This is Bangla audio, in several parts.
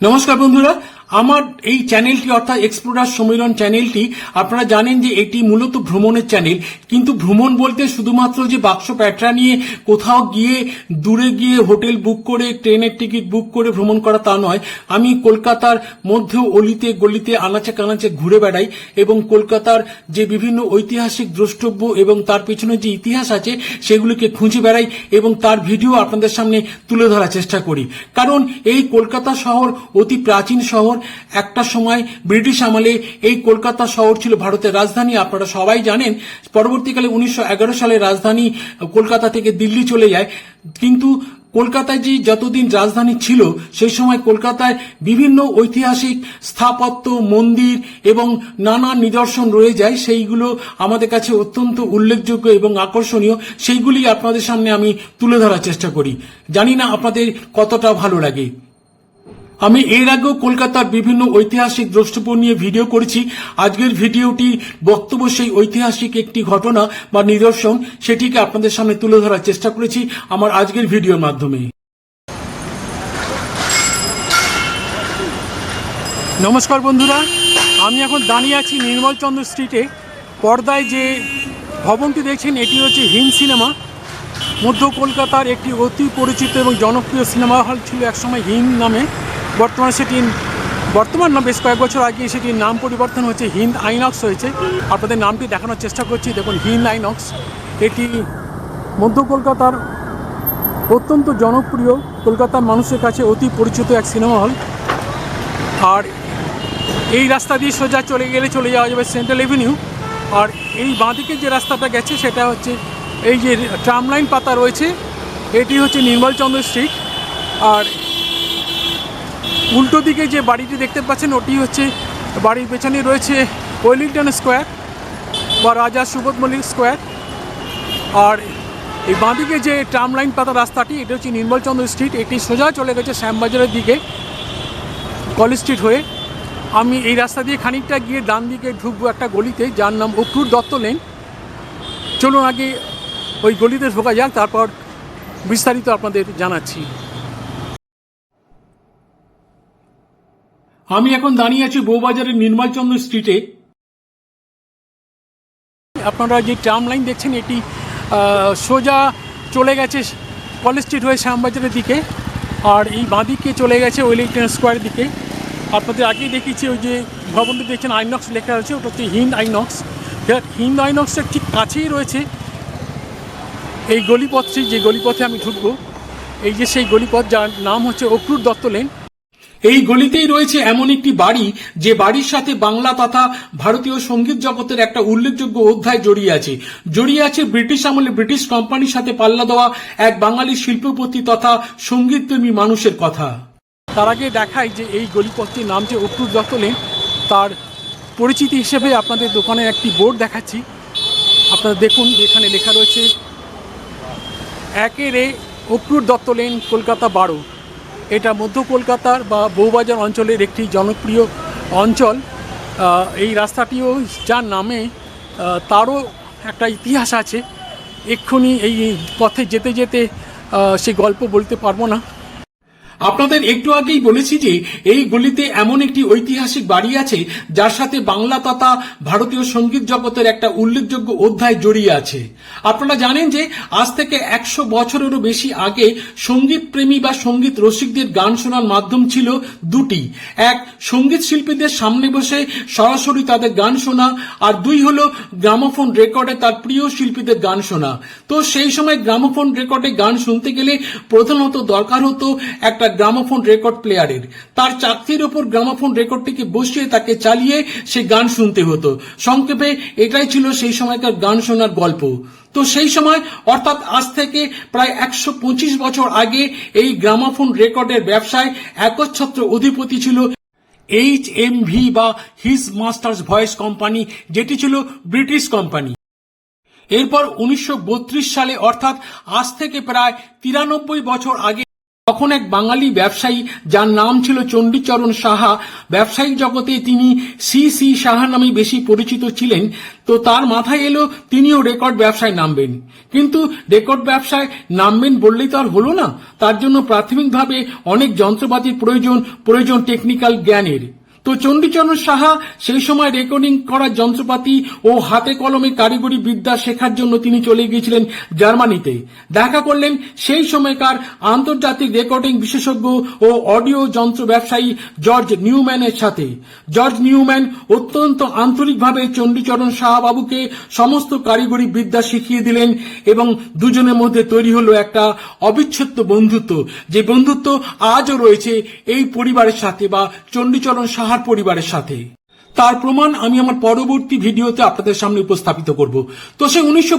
নমস্কার বন্ধুরা, আমার এই চ্যানেলটি অর্থাৎ এক্সপ্লোরার সম্মেলন চ্যানেলটি, আপনারা জানেন যে এটি মূলত ভ্রমণের চ্যানেল, কিন্তু ভ্রমণ বলতে শুধুমাত্র যে বাক্স প্যাটরা নিয়ে কোথাও গিয়ে, দূরে গিয়ে হোটেল বুক করে, ট্রেনের টিকিট বুক করে ভ্রমণ করা তা নয়। আমি কলকাতার মধ্যেও অলিতে, গলিতে, আনাচে কানাচে ঘুরে বেড়াই এবং কলকাতার যে বিভিন্ন ঐতিহাসিক দ্রষ্টব্য এবং তার পেছনে যে ইতিহাস আছে, সেগুলিকে খুঁজে বেড়াই এবং তার ভিডিও আপনাদের সামনে তুলে ধরার চেষ্টা করি। কারণ এই কলকাতা শহর অতি প্রাচীন শহর। একটা সময় ব্রিটিশ আমলে এই কলকাতা শহর ছিল ভারতের রাজধানী। আপনারা সবাই জানেন, পরবর্তীকালে উনিশশো সালে রাজধানী কলকাতা থেকে দিল্লি চলে যায়। কিন্তু কলকাতায় যে যতদিন রাজধানী ছিল, সেই সময় কলকাতায় বিভিন্ন ঐতিহাসিক স্থাপত্য, মন্দির এবং নানা নিদর্শন রয়ে যায়। সেইগুলো আমাদের কাছে অত্যন্ত উল্লেখযোগ্য এবং আকর্ষণীয়। সেইগুলি আপনাদের সামনে আমি তুলে ধরার চেষ্টা করি। জানি না আপনাদের কতটা ভালো লাগে। আমি এর আগেও কলকাতার বিভিন্ন ঐতিহাসিক দ্রষ্টব্য নিয়ে ভিডিও করেছি। আজকের ভিডিওটি বক্তব্য সেই ঐতিহাসিক একটি ঘটনা বা নিদর্শন সেটিকে আপনাদের সামনে তুলে ধরার চেষ্টা করেছি আমার আজকের ভিডিওর মাধ্যমে। নমস্কার বন্ধুরা, আমি এখন দাঁড়িয়ে আছি নির্মলচন্দ্র স্ট্রিটে। পর্দায় যে ভবনটি দেখছেন, এটি হচ্ছে হিন্দ সিনেমা। মধ্য কলকাতার একটি অতি পরিচিত এবং জনপ্রিয় সিনেমা হল ছিল একসময় হিন্দ নামে। বর্তমানে সেটি বর্তমান না বেশ কয়েক বছর আগে সেটির নাম পরিবর্তন হয়েছে হিন্দ আইনক্স হয়েছে। আপনাদের নামটি দেখানোর চেষ্টা করছি। দেখুন, হিন্দ আইনক্স। এটি মধ্য কলকাতার অত্যন্ত জনপ্রিয় কলকাতার মানুষের কাছে অতি পরিচিত এক সিনেমা হল। আর এই রাস্তা দিয়ে সোজা চলে গেলে চলে যাওয়া যাবে সেন্ট্রাল এভিনিউ। আর এই বাঁদিকে যে রাস্তাটা গেছে, সেটা হচ্ছে এই যে ট্রাম লাইন পাতা রয়েছে, এটি হচ্ছে নির্মলচন্দ্র স্ট্রিট। আর উল্টো দিকে যে বাড়িটি দেখতে পাচ্ছেন, ওটি হচ্ছে বাড়ির পেছনে রয়েছে ওয়েলিংটন স্কোয়ার বা রাজা সুবোধ মল্লিক স্কোয়ার। আর এই বাঁদিকে যে ট্রাম লাইন পাতা রাস্তাটি, এটা হচ্ছে নির্মলচন্দ্র স্ট্রিট, এটি সোজা চলে গেছে শ্যামবাজারের দিকে, কলেজ স্ট্রিট হয়ে। আমি এই রাস্তা দিয়ে খানিকটা গিয়ে ডান দিকে ঢুকবো একটা গলিতে, যার নাম অক্রুর দত্ত লেন। চলুন আগে ওই গলিতে ঢোকা যাক, তারপর বিস্তারিত আপনাদের জানাচ্ছি। আমি এখন দাঁড়িয়ে আছি বউবাজারের নির্মলচন্দ্র স্ট্রিটে। আপনারা যে ট্রাম লাইন দেখছেন, এটি সোজা চলে গেছে কলেজ স্ট্রিট হয়ে শ্যামবাজারের দিকে, আর এই বাঁদিকে চলে গেছে ওয়েলিংটন স্কোয়ারের দিকে। আপনাদের আগেই দেখিয়েছি, ওই যে ভবনটি দেখছেন আইনক্স লেখা রয়েছে, ওটা হচ্ছে হিন্দ আইনক্স হিন্দ আইনক্সের ঠিক কাছেই রয়েছে এই গলিপথটি, যে গলিপথে আমি ঢুকবো। এই যে সেই গলিপথ, যার নাম হচ্ছে অক্রুর দত্ত লেন। এই গলিতেই রয়েছে এমন একটি বাড়ি, যে বাড়ির সাথে বাংলা তথা ভারতীয় সংগীত জগতের একটা উল্লেখযোগ্য অধ্যায় জড়িয়ে আছে। জড়িয়ে আছে ব্রিটিশ আমলে ব্রিটিশ কোম্পানির সাথে পাল্লা দেওয়া এক বাঙালি শিল্পপতি তথা সঙ্গীতপ্রেমী মানুষের কথা। তার আগে দেখাই যে এই গলিপথটির নাম যে অক্রুর দত্ত লেন তার পরিচিতি হিসেবে আপনাদের দোকানে একটি বোর্ড দেখাচ্ছি। আপনারা দেখুন, এখানে লেখা রয়েছে, একের এ অক্রুর দত্ত লেন কলকাতা বারো। এটা মধ্য কলকাতার বা বউবাজার অঞ্চলের একটি জনপ্রিয় অঞ্চল। এই রাস্তাটিও যার নামে তারও একটা ইতিহাস আছে। এক্ষুনি এই পথে যেতে যেতে সে গল্প বলতে পারব না। আপনাদের একটু আগেই বলেছি যে এই গলিতে এমন একটি ঐতিহাসিক বাড়ি আছে, যার সাথে বাংলা তথা ভারতীয় সংগীত জগতের একটা উল্লেখযোগ্য অধ্যায় জড়িয়ে আছে। আপনারা জানেন যে আজ থেকে একশো বছরেরও বেশি আগে সংগীত প্রেমী বা সংগীত রসিকদের গান শোনার মাধ্যম ছিল দুটি। এক, সংগীত শিল্পীদের সামনে বসে সরাসরি তাদের গান শোনা, আর দুই হলো গ্রামোফোন রেকর্ডে তার প্রিয় শিল্পীদের গান শোনা। তো সেই সময় গ্রামোফোন রেকর্ডে গান শুনতে গেলে প্রধানত দরকার হতো একটা গ্রামোফোন রেকর্ড প্লেয়ারের। তার চাকরির ওপর গ্রামোফোন রেকর্ডটিকে বসিয়ে তাকে চালিয়ে সে গান শুনতে হতো। সংক্ষেপে, এটাই ছিল সেই সময়কার গান শোনার গল্প। তো সেই সময়, অর্থাৎ আজ থেকে প্রায় একশো পঁচিশ বছর আগে, এই গ্রামোফোন রেকর্ডের ব্যবসায় একচ্ছত্র অধিপতি ছিল এইচ এম ভি বা হিজ মাস্টার্স ভয়েস কোম্পানি, যেটি ছিল ব্রিটিশ কোম্পানি। এরপর উনিশশো বত্রিশ সালে, অর্থাৎ আজ থেকে প্রায় তিরানব্বই বছর আগে তখন এক বাঙালি ব্যবসায়ী, যার নাম ছিল চণ্ডীচরণ সাহা, ব্যবসায়িক জগতে তিনি সি সি সাহা নামে বেশি পরিচিত ছিলেন। তো তার মাথায় এলো, তিনিও রেকর্ড ব্যবসায় নামবেন। কিন্তু রেকর্ড ব্যবসায় নামবেন বললেই তো আর হলো না। তার জন্য প্রাথমিকভাবে অনেক যন্ত্রপাতির প্রয়োজন প্রয়োজন টেকনিক্যাল জ্ঞানের। তো চণ্ডীচরণ সাহা সেই সময় রেকর্ডিং করার যন্ত্রপাতি ও হাতে কলমে কারিগরি বিদ্যা শেখার জন্য তিনি চলে গিয়েছিলেন জার্মানিতে। দেখা করলেন সেই সময়কার আন্তর্জাতিক রেকর্ডিং বিশেষজ্ঞ ও অডিও যন্ত্র ব্যবসায়ী জর্জ নিউম্যানের সাথে। জর্জ নিউম্যান অত্যন্ত আন্তরিকভাবে চণ্ডীচরণ সাহা বাবুকে সমস্ত কারিগরি বিদ্যা শিখিয়ে দিলেন এবং দুজনের মধ্যে তৈরি হলো একটা অবিচ্ছেদ্য বন্ধুত্ব। যে বন্ধুত্ব আজও রয়েছে এই পরিবারের সাথে বা চণ্ডীচরণ সাহার পরিবারের সাথে। তার প্রমাণ আমি আমার পরবর্তী ভিডিওতে আপনাদের সামনে উপস্থাপিত করব। তো সে উনিশশো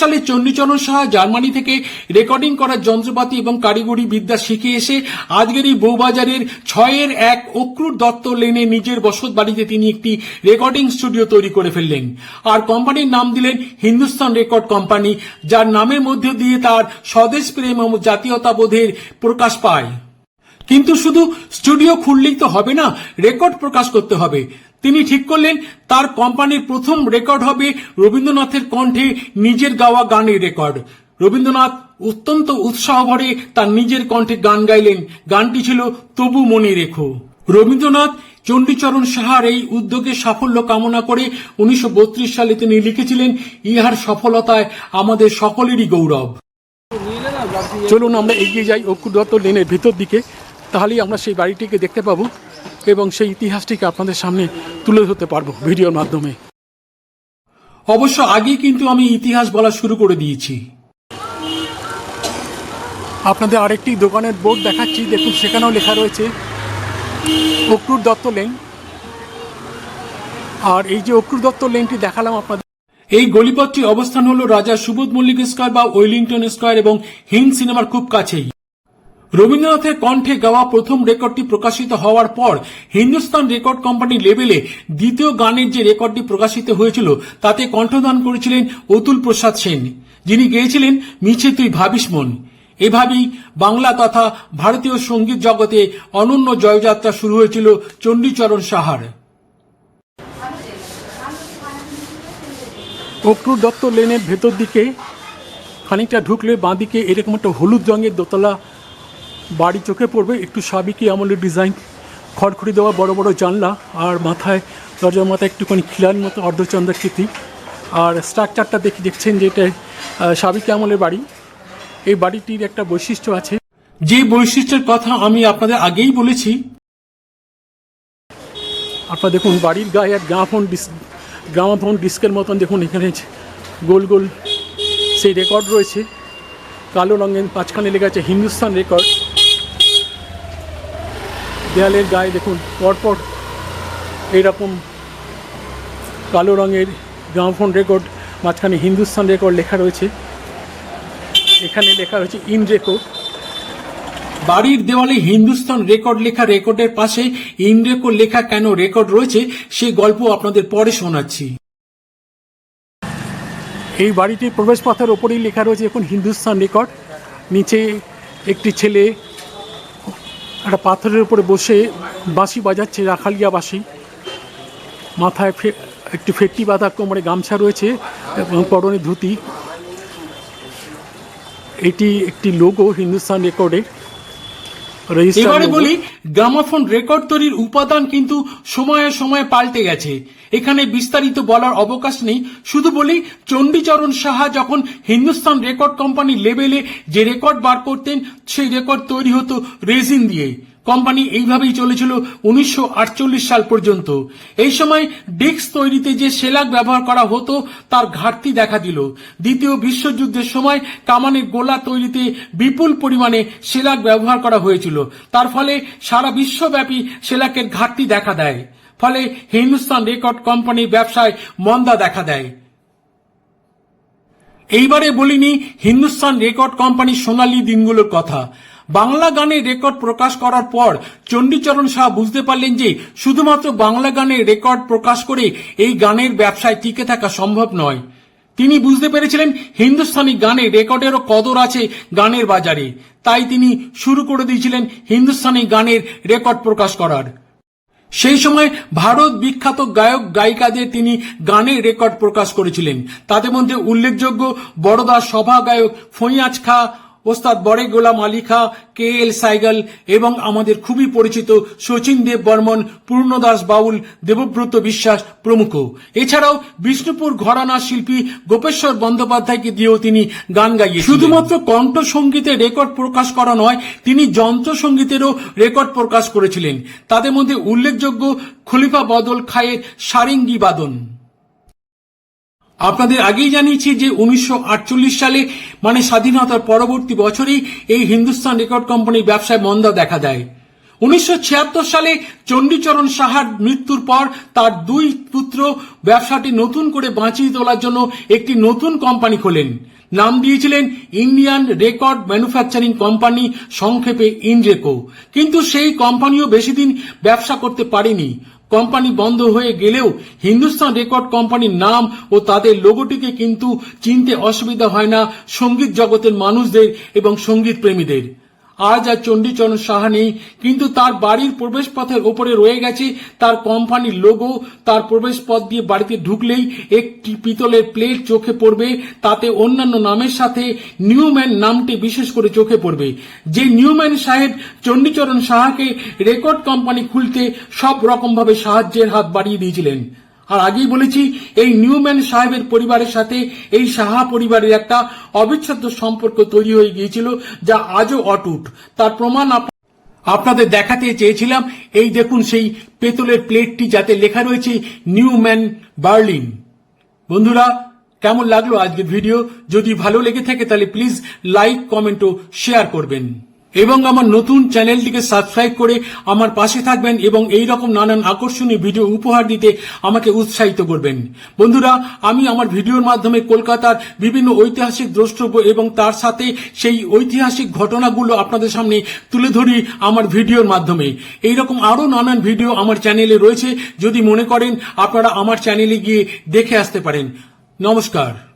সালে চণ্ডীচরণ সাহা জার্মানি থেকে রেকর্ডিং করার যন্ত্রপাতি এবং কারিগরি বিদ্যা শিখে এসে আজকের এই বউবাজারের ছয়ের এক অক্রুর দত্ত লেনে নিজের বসত বাড়িতে তিনি একটি রেকর্ডিং স্টুডিও তৈরি করে ফেললেন। আর কোম্পানির নাম দিলেন হিন্দুস্তান রেকর্ড কোম্পানি, যার নামের মধ্যে দিয়ে তার স্বদেশ প্রেম ও জাতীয়তাবোধের প্রকাশ পায়। কিন্তু শুধু স্টুডিও খুললেই তো হবে না, রেকর্ড প্রকাশ করতে হবে। তিনি ঠিক করলেন, তার কোম্পানির প্রথম রেকর্ড হবে রবীন্দ্রনাথের কণ্ঠে নিজের গাওয়া গানের রেকর্ড। রবীন্দ্রনাথ অত্যন্ত উৎসাহ ভরে তার নিজের কণ্ঠে গান গাইলেন। গানটি ছিল তবু মনে রেখো। রবীন্দ্রনাথ, চণ্ডীচরণ সাহার এই উদ্যোগের সাফল্য কামনা করে উনিশশো বত্রিশ সালে তিনি লিখেছিলেন, ইহার সফলতায় আমাদের সকলেরই গৌরব। চলুন, আমরা এগিয়ে যাই অক্ষুর দত্ত লেনের ভিতর দিকে। তাহলেই আমরা সেই বাড়িটিকে দেখতে পাবো এবং সেই ইতিহাসটিকে আপনাদের সামনে তুলে ধরতে পারব ভিডিওর মাধ্যমে। অবশ্য আগেই কিন্তু আমি ইতিহাস বলা শুরু করে দিয়েছি। আপনাদের আরেকটি দোকানের বোর্ড দেখাচ্ছি, দেখুন সেখানেও লেখা রয়েছে, অক্রুর দত্ত লেন। আর এই যে অক্রুর দত্ত লেনটি দেখালাম আপনাদের। এই গলিপথটি অবস্থান হলো রাজা সুবোধ মল্লিক স্কোয়ার বা ওয়েলিংটন স্কোয়ার এবং হিন্দ সিনেমার খুব কাছেই। রবীন্দ্রনাথের কণ্ঠে গাওয়া প্রথম রেকর্ডটি প্রকাশিত হওয়ার পর হিন্দুস্তান রেকর্ড কোম্পানি লেভেলে দ্বিতীয় গানের যে রেকর্ডটি প্রকাশিত হয়েছিল, তাতে কণ্ঠদান করেছিলেন অতুল প্রসাদ সেন। যিনি গেয়েছিলেন মিছে তুই ভাবিস মন। এভাবেই বাংলা তথা ভারতীয় সংগীত জগতে অনন্য জয়যাত্রা শুরু হয়েছিল চণ্ডীচরণ সাহার। অক্রুর দত্ত লেনের ভেতর দিকে খানিকটা ঢুকলে বাঁদিকে এরকম একটা হলুদ রঙের দোতলা বাড়ি চোখে পড়বে, একটু সাবিকি আমলের ডিজাইন খড়খড়ি দেওয়া, বড় বড় জানলা আর মাথায় দরজার মাথায় একটুখানি খিলার মতো অর্ধচন্দ্রাকৃতি আর স্ট্রাকচারটা দেখি দেখছেন যে এটা সাবিকি আমলের বাড়ি? এই বাড়িটির একটা বৈশিষ্ট্য আছে। যে বৈশিষ্ট্যের কথা আমি আপনাদের আগেই বলেছি, আপনারা দেখুন বাড়ির গায়ে এক গ্রামফোন ডিস গ্রামফোন ডিস্কের মতন দেখুন এখানে গোল গোল সেই রেকর্ড রয়েছে। কালো রঙের পাঁচখানে লেখা আছে হিন্দুস্তান রেকর্ড দেয়ালের গায়ে দেখুন, পরপর এইরকম কালো রঙের গ্রামফোন রেকর্ড, মাঝখানে হিন্দুস্তান রেকর্ড লেখা রয়েছে। এখানে লেখা রয়েছে ইন রেকর্ড। বাড়ির দেওয়ালে হিন্দুস্তান রেকর্ড লেখা রেকর্ডের পাশে ইন রেকর্ড লেখা কেন রেকর্ড রয়েছে সেই গল্প আপনাদের পরে শোনাচ্ছি। এই বাড়িটির প্রবেশপথের ওপরেই লেখা রয়েছে এখন হিন্দুস্তান রেকর্ড। নিচে একটি ছেলে একটা পাথরের উপরে বসে বাঁশি বাজাচ্ছে রাখালিয়া বাঁশি মাথায় ফে- একটি ফেটটি বাঁধা কোমরে গামছা রয়েছে এবং পরনে ধুতি। এটি একটি লোগো হিন্দুস্তান রেকর্ডের এবারে বলি গ্রামাফোন রেকর্ড তৈরির উপাদান কিন্তু সময়ে সময়ে পাল্টে গেছে। এখানে বিস্তারিত বলার অবকাশ নেই। শুধু বলি চণ্ডীচরণ সাহা যখন হিন্দুস্তান রেকর্ড কোম্পানি লেভেলে যে রেকর্ড বার করতেন সেই রেকর্ড তৈরি হতো রেজিন দিয়ে। কোম্পানি এইভাবেই চলেছিল উনিশশো আটচল্লিশ সাল পর্যন্ত। এই সময় ডিস্ক তৈরিতে যে সেলাক ব্যবহার করা হতো, তার ঘাটতি দেখা দিল। দ্বিতীয় বিশ্বযুদ্ধের সময় কামানের গোলা তৈরিতে বিপুল পরিমাণে সেলাক ব্যবহার করা হয়েছিল। তার ফলে সারা বিশ্বব্যাপী সেলাকের ঘাটতি দেখা দেয়। ফলে হিন্দুস্তান রেকর্ড কোম্পানির ব্যবসায় মন্দা দেখা দেয়। এইবারে বলিনি, হিন্দুস্তান রেকর্ড কোম্পানির সোনালী দিনগুলোর কথা। বাংলা গানের রেকর্ড প্রকাশ করার পর চণ্ডীচরণ শাহ বুঝতে পারলেন যে শুধুমাত্র বাংলা গানের রেকর্ড প্রকাশ করে এই গানের ব্যবসায় টিকে থাকা সম্ভব নয়। তিনি বুঝতে পেরেছিলেন হিন্দুস্তানি গানে রেকর্ডেরও কদর আছে গানের বাজারে। তাই তিনি শুরু করে দিয়েছিলেন হিন্দুস্তানি গানের রেকর্ড প্রকাশ করার। সেই সময় ভারত বিখ্যাত গায়ক গায়িকা গায়িকাদের তিনি গানের রেকর্ড প্রকাশ করেছিলেন। তাদের মধ্যে উল্লেখযোগ্য বড়দা সভা গায়ক ফৈয়াজ খা ওস্তাদ বড়ে গোলাম আলী খা, কে এল সাইগাল এবং আমাদের খুবই পরিচিত শচীন দেব বর্মন পূর্ণদাস বাউল, দেবব্রত বিশ্বাস প্রমুখ। এছাড়াও বিষ্ণুপুর ঘরানা শিল্পী গোপেশ্বর বন্দ্যোপাধ্যায়কে দিয়েও তিনি গান গাইয়ে শুধুমাত্র কণ্ঠ সঙ্গীতে রেকর্ড প্রকাশ করা নয়, তিনি যন্ত্র সঙ্গীতেরও রেকর্ড প্রকাশ করেছিলেন। তাদের মধ্যে উল্লেখযোগ্য খলিফা বদল খায়ের সারিঙ্গি বাদন। আপনাদের আগেই জানিয়েছি যে উনিশশো আটচল্লিশ সালে মানে স্বাধীনতার পরবর্তী বছরেই এই হিন্দুস্তান রেকর্ড কোম্পানির ব্যবসায় মন্দা দেখা দেয়। উনিশশো ছিয়াত্তর সালে চণ্ডীচরণ সাহার মৃত্যুর পর তার দুই পুত্র ব্যবসাটি নতুন করে বাঁচিয়ে তোলার জন্য একটি নতুন কোম্পানি খোলেন। নাম দিয়েছিলেন ইন্ডিয়ান রেকর্ড ম্যানুফ্যাকচারিং কোম্পানি সংক্ষেপে ইনরেকো। কিন্তু সেই কোম্পানিও বেশি দিন ব্যবসা করতে পারেনি। কোম্পানি বন্ধ হয়ে গেলেও হিন্দুস্তান রেকর্ড কোম্পানির নাম ও তাদের লোগোটিকে কিন্তু চিনতে অসুবিধা হয় না সংগীত জগতের মানুষদের এবং সংগীত প্রেমীদের আজ আর চণ্ডীচরণ সাহা নেই, কিন্তু তার বাড়ির প্রবেশ পথের ওপরে রয়ে গেছে তার কোম্পানির লোগো তার প্রবেশ পথ দিয়ে বাড়িতে ঢুকলেই একটি পিতলের প্লেট চোখে পড়বে, তাতে অন্যান্য নামের সাথে নিউম্যান নামটি বিশেষ করে চোখে পড়বে। যে নিউম্যান সাহেব চণ্ডীচরণ সাহাকে রেকর্ড কোম্পানি খুলতে সব রকমভাবে সাহায্যের হাত বাড়িয়ে দিয়েছিলেন। আর আগেই বলেছি, এই নিউম্যান সাহেবের পরিবারের সাথে এই সাহা পরিবারের একটা অবিচ্ছেদ্য সম্পর্ক তৈরি হয়ে গিয়েছিল, যা আজও অটুট। তার প্রমাণ আপনাদের দেখাতে চেয়েছিলাম, এই দেখুন সেই পেতলের প্লেটটি যাতে লেখা রয়েছে, নিউম্যান বার্লিন। বন্ধুরা, কেমন লাগল আজকের ভিডিও? যদি ভালো লেগে থাকে তাহলে প্লিজ লাইক, কমেন্ট ও শেয়ার করবেন। এবং আমার নতুন চ্যানেলটিকে সাবস্ক্রাইব করে আমার পাশে থাকবেন এবং এই রকম নানান আকর্ষণীয় ভিডিও উপহার দিতে আমাকে উৎসাহিত করবেন। বন্ধুরা, আমি আমার ভিডিওর মাধ্যমে কলকাতার বিভিন্ন ঐতিহাসিক দ্রষ্টব্য এবং তার সাথে সেই ঐতিহাসিক ঘটনাগুলো আপনাদের সামনে তুলে ধরি আমার ভিডিওর মাধ্যমে। এই রকম আরও নানান ভিডিও আমার চ্যানেলে রয়েছে। যদি মনে করেন, আপনারা আমার চ্যানেলে গিয়ে দেখে আসতে পারেন। নমস্কার।